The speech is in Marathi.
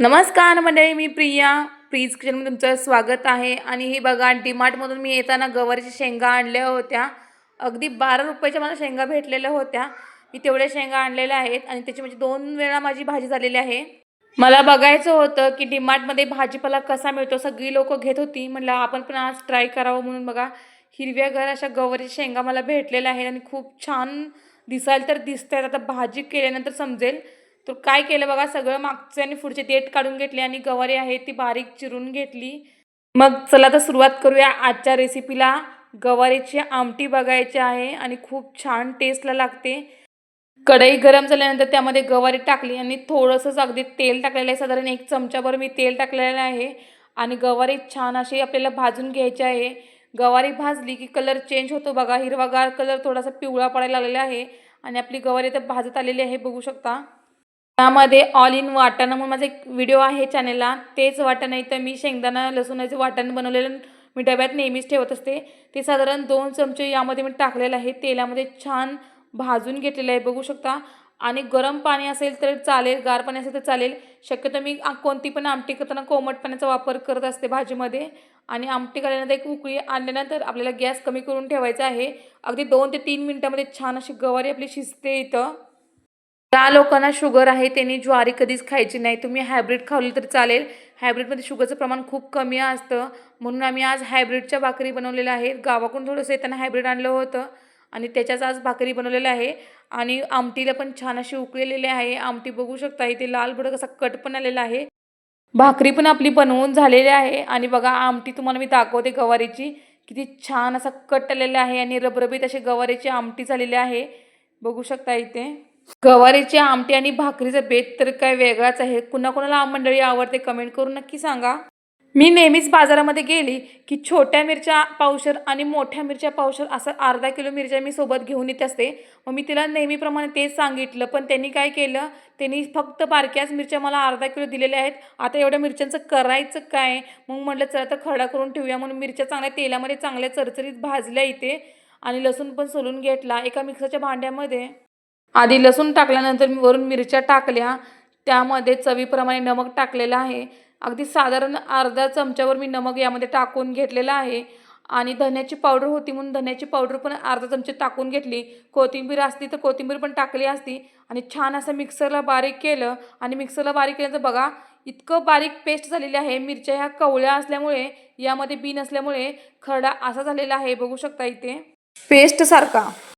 नमस्कार मंडळी मी प्रिया. प्रीज किचनमध्ये तुमचं स्वागत आहे. आणि हे बघा डीमार्टमधून मी येताना गवारीच्या शेंगा आणल्या होत्या. अगदी बारा रुपयाच्या मला शेंगा भेटलेल्या होत्या. मी तेवढ्या शेंगा आणलेल्या आहेत आणि त्याची म्हणजे दोन वेळा माझी भाजी झालेली आहे. मला बघायचं होतं की डीमार्टमध्ये भाजीपाला कसा मिळतो सगळी लोक घेत होती. म्हटलं आपण पण आज ट्राय करावं म्हणून बघा. हिरव्यागार अशा गवारीच्या शेंगा मला भेटलेल्या आहेत आणि खूप छान दिसायला तर दिसत आहेत आता भाजी केल्यानंतर समजेल. तर काय केलं बघा सगळं मागचे आणि पुढचे देठ काढून घेतले आणि गवारी आहे ती बारीक चिरून घेतली. मग चला तर सुरुवात करूया आजच्या रेसिपीला गवारीची आमटी बघायची आहे आणि खूप छान टेस्टला लागते. कढई गरम झाल्यानंतर त्यामध्ये गवारी टाकली आणि थोडंसंच अगदी तेल टाकलेलं आहे. साधारण एक चमच्याभर मी तेल टाकलेलं आहे आणि गवारी छान अशी आपल्याला भाजून घ्यायची आहे. गवारी भाजली की कलर चेंज होतो बघा. हिरवागार कलर थोडासा पिवळा पडायला लागलेला आहे आणि आपली गवारी तर भाजत आलेली आहे बघू शकता. त्यामध्ये ऑल इन वाटण म्हणून माझा एक व्हिडिओ आहे चॅनेलला तेच वाटण आहे तर मी शेंगदाणा लसूणाचं वाटण बनवलेलं मी डब्यात नेहमीच ठेवत असते. ते साधारण दोन चमचे यामध्ये मी टाकलेलं आहे. तेलामध्ये छान भाजून घेतलेलं आहे बघू शकता. आणि गरम पाणी असेल तर चालेल गार पाणी असेल तर चालेल. शक्यतो मी कोणती पण आमटी करताना कोमट पाण्याचा वापर करत असते भाजीमध्ये. आणि आमटी काढल्यानंतर एक उकळी आणल्यानंतर आपल्याला गॅस कमी करून ठेवायचा आहे. अगदी दोन ते तीन मिनटामध्ये छान अशी गवारी आपली शिजते इथं. ज्या लोकांना शुगर आहे त्यांनी ज्वारी कधीच खायची नाही. तुम्ही हायब्रिड खावली तर चालेल. हायब्रिडमध्ये शुगरचं प्रमाण खूप कमी असतं. म्हणून आम्ही आज हायब्रिडच्या भाकरी बनवलेल्या आहेत. गावाकडून थोडंसं येताना हायब्रिड आणलं होतं आणि त्याच्याच आज भाकरी बनवलेलं आहे. आणि आमटीला पण छान अशी उकळलेली आहे. आमटी बघू शकता इथे लाल भडक असा कट पण आलेला आहे. भाकरी पण आपली बनवून झालेली आहे. आणि बघा आमटी तुम्हाला मी दाखवते गवारीची. किती छान असा कट आलेला आहे आणि रबरबीत अशी गवारीची आमटी झालेली आहे. बघू शकता इथे. गवारीचे आमटी आणि भाकरीचा बेत तर काय वेगळाच आहे. कुणाकुणाला मंडळी आवडते कमेंट करून नक्की सांगा. मी नेहमीच बाजारामध्ये गेली की छोट्या मिरच्या पावशर आणि मोठ्या मिरच्या पावशर असं अर्धा किलो मिरच्या मी सोबत घेऊन येत असते. मग मी तिला नेहमीप्रमाणे तेच सांगितलं पण त्यांनी काय केलं? त्यांनी फक्त बारक्याच मिरच्या मला अर्धा किलो दिलेल्या आहेत. आता एवढ्या मिरच्यांचं करायचं काय? मग म्हटलं चला तर खडा करून ठेवूया. म्हणून मिरच्या चांगल्या तेलामध्ये चांगल्या चरचरीत भाजल्या इथे आणि लसूण पण सोलून घेतला एका मिक्सरच्या भांड्यामध्ये. आधी लसूण टाकल्यानंतर मी वरून मिरच्या टाकल्या. त्यामध्ये चवीप्रमाणे नमक टाकलेलं आहे. अगदी साधारण अर्धा चमच्यावर मी नमक यामध्ये टाकून घेतलेलं आहे. आणि धन्याची पावडर होती म्हणून धन्याची पावडर पण अर्धा चमचे टाकून घेतली. कोथिंबीर असती तर कोथिंबीर पण टाकली असती. आणि छान असं मिक्सरला बारीक केलं. आणि मिक्सरला बारीक केलं तर बघा इतकं बारीक पेस्ट झालेली आहे. मिरच्या ह्या कवळ्या असल्यामुळे यामध्ये बी नसल्यामुळे खरडा असा झालेला आहे. बघू शकता इथे. पेस्टसारखा